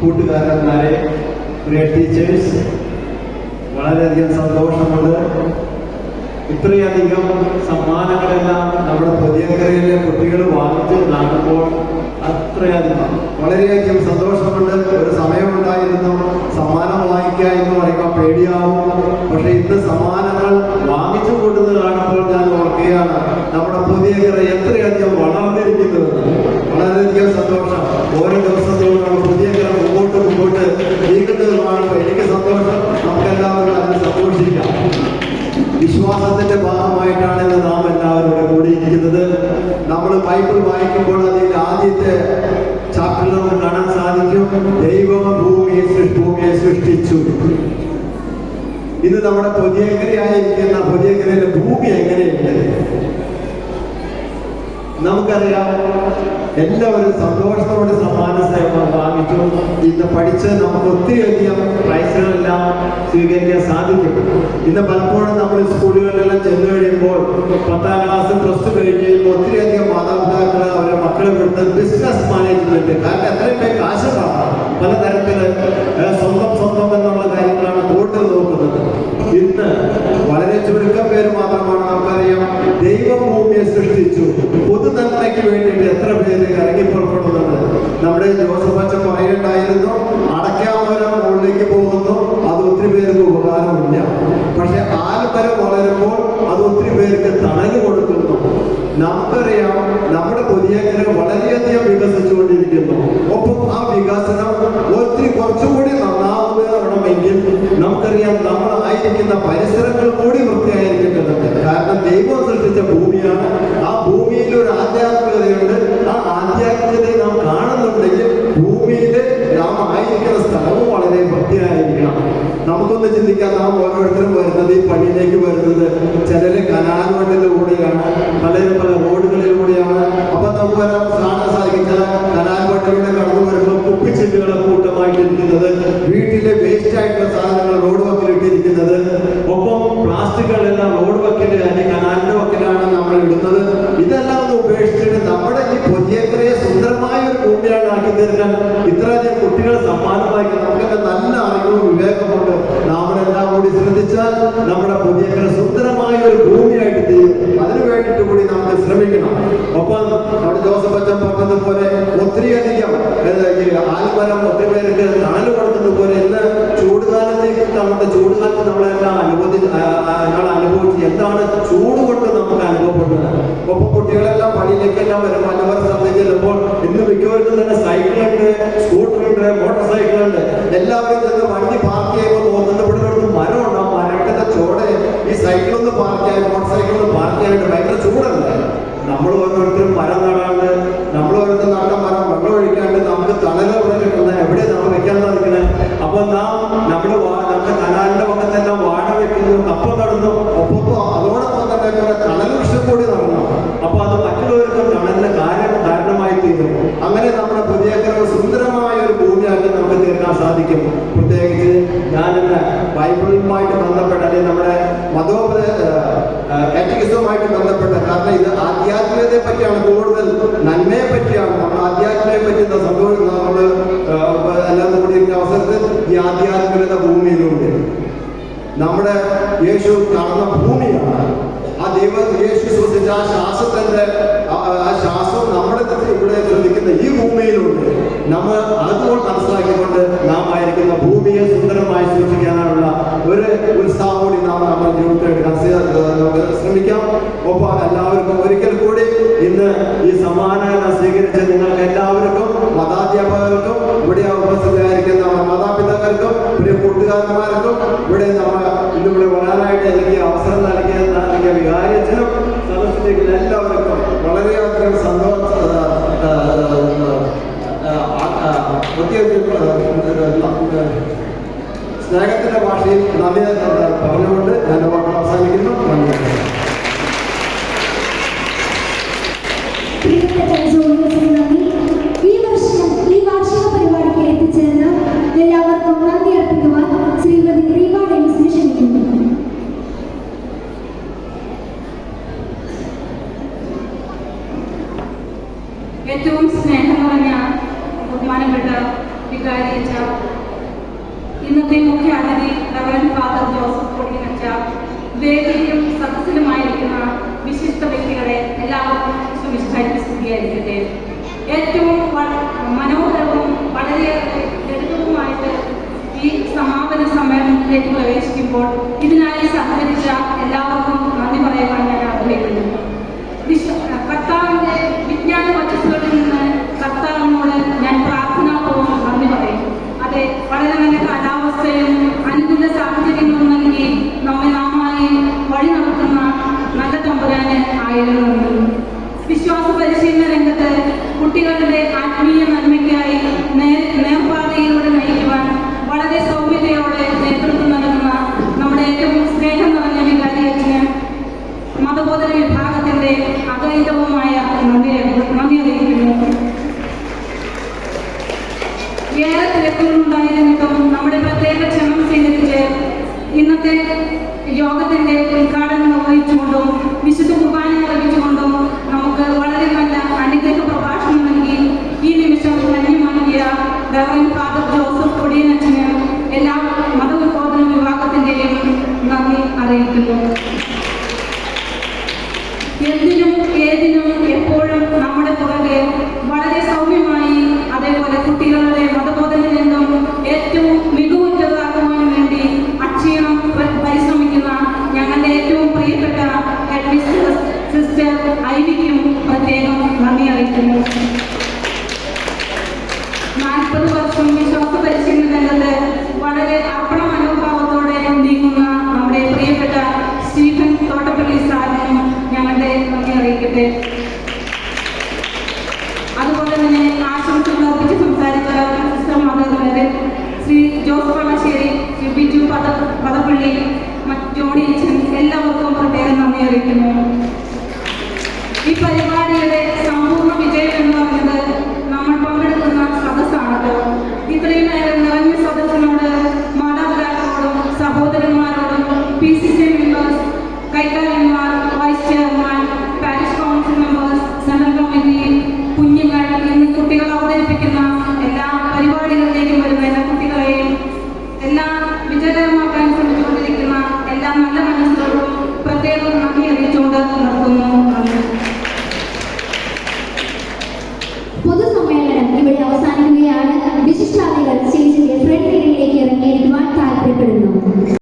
കൂട്ടുകാരന്മാരെ teachers വളരെയധികം സന്തോഷമുണ്ട്. ഇത്രയധികം സമ്മാനങ്ങളെല്ലാം നമ്മുടെ പുതിയകരയിലെ കുട്ടികൾ വാങ്ങിച്ച് നടക്കുമ്പോൾ അത്രയധികം. വളരെയധികം സന്തോഷമുണ്ട്. ഒരു സമയമുണ്ടായിരുന്നു. സമ്മാനം വാങ്ങിക്കുക എന്ന് പറയുമ്പോൾ പേടിയാവും. പക്ഷെ ഇന്ന് സമ്മാനങ്ങൾ വാങ്ങിച്ചു കൂട്ടുന്നത് കാണുമ്പോൾ ഞാൻ ഓർക്കുകയാണ് നമ്മുടെ പുതിയകര എത്രയധികം വളർന്നിരിക്കുന്നത് വളരെയധികം സന്തോഷം. ഓരോ ദിവസത്തോടും നമ്മൾ പുതിയ മുമ്പോട്ട് മുമ്പോട്ട് നീക്കുന്നതുമാണ് എനിക്ക് സന്തോഷം. നമുക്കെല്ലാവരും അതിനെ സന്തോഷിക്കാം വിശ്വാസത്തിന്റെ ഭാഗമായിട്ടാണ് ഇന്ന് നാം എല്ലാവരും ഇവിടെ കൂടിയിരിക്കുന്നത്. നമ്മൾ ബൈബിൾ വായിക്കുമ്പോൾ അതിൽ ആദ്യത്തെ ചാപ്റ്ററിൽ നമുക്ക് കാണാൻ സാധിക്കും. ദൈവം ഭൂമിയെ ഭൂമിയെ സൃഷ്ടിച്ചു. ഇന്ന് നമ്മുടെ പുതിയ പുതിയക്കരയിലെ ഭൂമി എങ്ങനെയുണ്ട്? നമുക്കറിയാം എല്ലാവരും സന്തോഷത്തോടെ സമ്മാന സേവനം വാങ്ങിച്ചു. ഇന്ന് പഠിച്ച് നമുക്ക് ഒത്തിരിയധികം പ്രൈസുകളെല്ലാം സ്വീകരിക്കാൻ സാധിക്കും. ഇന്ന് പലപ്പോഴും നമ്മൾ സ്കൂളുകളിലെല്ലാം ചെന്ന് കഴിയുമ്പോൾ പത്താം ക്ലാസ് പ്ലസ് ടു കഴിഞ്ഞ് കഴിയുമ്പോൾ ഒത്തിരിയധികം മാതാപിതാക്കൾ അവരുടെ മക്കളെ വിടുന്ന ബിസിനസ് മാനേജ്മെന്റ് കാരണം എത്രയും പേര് കാശ് പലതരത്തിൽ സ്വന്തം സ്വന്തം എന്നുള്ള കാര്യങ്ങളാണ് കൂടുതൽ നോക്കുന്നത്. ഇന്ന് വളരെ ചുരുക്കം പേര് മാത്രമാണ് നമുക്കറിയാം ദൈവഭൂമിയെ സൃഷ്ടിച്ചു. പൊതുനന്മയ്ക്ക് വേണ്ടിയിട്ട് എത്ര പേര് ഇറങ്ങി പുറപ്പെടുന്നുണ്ട്? നമ്മുടെ ജോസഫ് അച്ഛൻ പറയുന്നുണ്ടായിരുന്നു അടയ്ക്കാമരം മുകളിലേക്ക് പോകുന്നു. അത് ഒത്തിരി പേർക്ക് ഉപകാരമില്ല. പക്ഷെ ആൽമരം വളരുമ്പോൾ അത് ഒത്തിരി പേർക്ക് തണൽ കൊടുക്കുന്നു. നമുക്കറിയാം നമ്മുടെ പുതിയങ്ങനെ വളരെയധികം വികസിച്ചുകൊണ്ടിരിക്കുന്നു. ഒപ്പം ആ വികസനം ഒത്തിരി കുറച്ചുകൂടി നന്നാവുകയാണെങ്കിൽ നമുക്കറിയാം നമ്മൾ ആയിരിക്കുന്ന പരിസരങ്ങൾ കൂടി വൃത്തിയായിരിക്കേണ്ടതുണ്ട്. കാരണം ദൈവം നമുക്കൊന്ന് ചിന്തിക്കാം നാം ഓരോരുത്തരും വരുന്നത് ഈ പണിയിലേക്ക് വരുന്നത് ചിലര് കനാൽ വണ്ടിലൂടെയാണ് പലരും പല റോഡുകളിലൂടെയാണ്. അപ്പൊ നമുക്ക് വരാൻ കാണാൻ സാധിക്കും ചില കനാൽ വണ്ടിലൂടെ കടന്നു വരുമ്പോൾ കുപ്പിച്ചില്ലുകളെ കൂട്ടമായിട്ടിരിക്കുന്നത് വീട്ടിലെ വേസ്റ്റ് ആയിട്ടുള്ള സാധനങ്ങൾ റോഡ് വക്കിലിട്ടിരിക്കുന്നത്. ഒപ്പം പ്ലാസ്റ്റിക്കുകളെല്ലാം റോഡ് വക്കിൽ അല്ലെങ്കിൽ കനാലിന്റെ വക്കിലാണ് നമ്മൾ ഇടുന്നത്. ഇതെല്ലാം ഒന്ന് ഉപേക്ഷിച്ചിട്ട് നമ്മുടെ ഈ പൊതിയക്കരയെ നമ്മുടെ പറഞ്ഞത് പോലെ ഒത്തിരിയധികം ഈ ആൽമരം ഒത്തിരി പേർക്ക് നാല് കൊടുക്കുന്നത് പോലെ ഇന്ന് ചൂടുകാലത്തേക്ക് നമ്മുടെ ചൂടുകാലത്ത് നമ്മളെല്ലാം അനുഭവി ഞങ്ങൾ അനുഭവിച്ചു എന്താണ് ചൂട് കൊണ്ട് നമുക്ക് അനുഭവപ്പെടുന്നത്? ഒപ്പം കുട്ടികളെല്ലാം പണിയിലേക്കെല്ലാം വരുമ്പോൾ അനുഭവ സ്ഥലത്തേക്ക് ചെല്ലുമ്പോൾ ഇന്ന് മിക്കവർക്കും തന്നെ സൈക്കിളുണ്ട് സ്കൂട്ടറുണ്ട് മോട്ടോർ സൈക്കിളുണ്ട്. എല്ലാവരും തന്നെ വണ്ടി പാർക്ക് ചെയ്യുമ്പോൾ തോന്നുന്നത് ഇവിടെ ഒരു മരം ഉണ്ടാവും മരത്തിന്റെ ചോടെ ഈ സൈക്കിളൊന്ന് പാർക്ക് ചെയ്യാൻ മോട്ടോർ സൈക്കിളൊന്ന് പാർക്ക് ചെയ്യാനായിട്ട് ഭയങ്കര ചൂടല്ലേ? നമ്മൾ ഓരോരുത്തരും മരം നടാണ്ട് ആധ്യാത്മികതയെ പറ്റിയാണ് കൂടുതൽ നന്മയെ പറ്റിയാണ് നമ്മൾ ആധ്യാത്മികയെ പറ്റി എന്താ സംഭവം നമ്മൾ എല്ലാം കൂടി ഇരിക്കുന്ന അവസരത്തിൽ ഈ ആധ്യാത്മികത ഭൂമിയിലുണ്ട്. നമ്മുടെ യേശു നടന്ന ഭൂമിയാണ്. ആ ദൈവ യേശു സൃഷ്ടിച്ച ആ ശ്വാസത്തിന്റെ ആ- ശ്വാസം നമ്മുടെ ഇവിടെ ശ്രദ്ധിക്കുന്ന ഈ ഭൂമിയിലുണ്ട്. നമ്മൾ അതുകൊണ്ട് മനസ്സിലാക്കിക്കൊണ്ട് നാം ആയിരിക്കുന്ന ഭൂമിയെ സുന്ദരമായി സൂക്ഷിക്കാനുള്ള ഒരു ഉത്സാഹം കൂടി നാം നമ്മൾ നമുക്ക് ശ്രമിക്കാം. ഒപ്പം എല്ലാവർക്കും ഒരിക്കൽ കൂടി ഇന്ന് ഈ സമ്മാനങ്ങൾ സ്വീകരിച്ച നിങ്ങൾക്ക് എല്ലാവർക്കും മതാധ്യാപകർക്കും ഇവിടെ ഉപസ്ഥിതരായിരിക്കുന്ന മാതാപിതാക്കൾക്കും പ്രിയ കൂട്ടുകാരന്മാർക്കും ഇവിടെ നമ്മൾ ഇന്ന് ഇവിടെ വരാനായിട്ട് എനിക്ക് അവസരം നൽകിയ നൽകിയ വികാരത്തിനും സദസ്സിലേക്ക് എല്ലാവർക്കും വളരെയധികം സന്തോഷം സ്നേഹത്തിന്റെ ഭാഷയിൽ നന്ദി പറഞ്ഞുകൊണ്ട് ഞാൻ വാക്കുകൾ അവസാനിക്കുന്നു നന്ദി പ്രിയപ്പെട്ട ജോലിസിന് നന്ദി ഈ വർഷം ഈ വാർഷിക പരിപാടിക്ക് എത്തിച്ചേർന്ന എല്ലാവർക്കും നന്ദി. അർപ്പിക്കുവാൻ ശ്രീമതി റീമ ഡെനിസിനെ ക്ഷണിക്കുന്നു. ഏറ്റവും സ്നേഹം പറഞ്ഞ ബഹുമാനപ്പെട്ട വികാരി ഇന്നത്തെ മുഖ്യ അതിഥി റവറൻ ഫാദർ ജോസഫ് കൊടിയനച്ച വേദിയിലും സദസ്സിലുമായിരിക്കുന്ന വിശിഷ്ട വ്യക്തികളെ എല്ലാവർക്കും സുവിശേഷ സ്ഥിതിയായിരിക്കട്ടെ ഏറ്റവും മനോഹരവും വളരെയേറെ ലളിതവുമായിട്ട് ഈ സമാപന സമ്മേളനത്തിലേക്ക് പ്രവേശിക്കുമ്പോൾ ഇതിനായി നന്ദി വിശ്വാസ പരിശീലന രംഗത്ത് കുട്ടികളുടെ ആത്മീയ നന്മയ്ക്കായി നേർ നേർപാതയിലൂടെ നയിക്കുവാൻ വളരെ സൗമ്യതയോടെ നേതൃത്വം നൽകുന്ന നമ്മുടെ ഏറ്റവും സ്നേഹം നിറഞ്ഞ വികാരി അച്ഛന് മതബോധന വിഭാഗത്തിന്റെ അഗൈതവുമായ നന്ദി നന്ദി അറിയിക്കുന്നു. ഏറെ തിരക്കുകളുണ്ടായിരുന്നിട്ടും നമ്മുടെ പ്രത്യേക ക്ഷണം സ്വീകരിച്ച് ഇന്നത്തെ യോഗത്തിന്റെ ഉദ്ഘാടനം എന്തിനും ഏതിനും എപ്പോഴും നമ്മുടെ പുറകെ വളരെ സൗമ്യമായി അതേപോലെ കുട്ടികളുടെ അറിയിക്കട്ടെ അതുപോലെ തന്നെ ആശംസകൾ അർപ്പിച്ച് സംസാരിച്ച സിസ്റ്റർ മദർ ശ്രീ ജോസ് പള്ളശ്ശേരി ശ്രീ ബിജു പദ പദപ്പള്ളി ജോണി അച്ഛൻ എല്ലാവർക്കും പ്രത്യേകം നന്ദി അറിയിക്കുന്നു.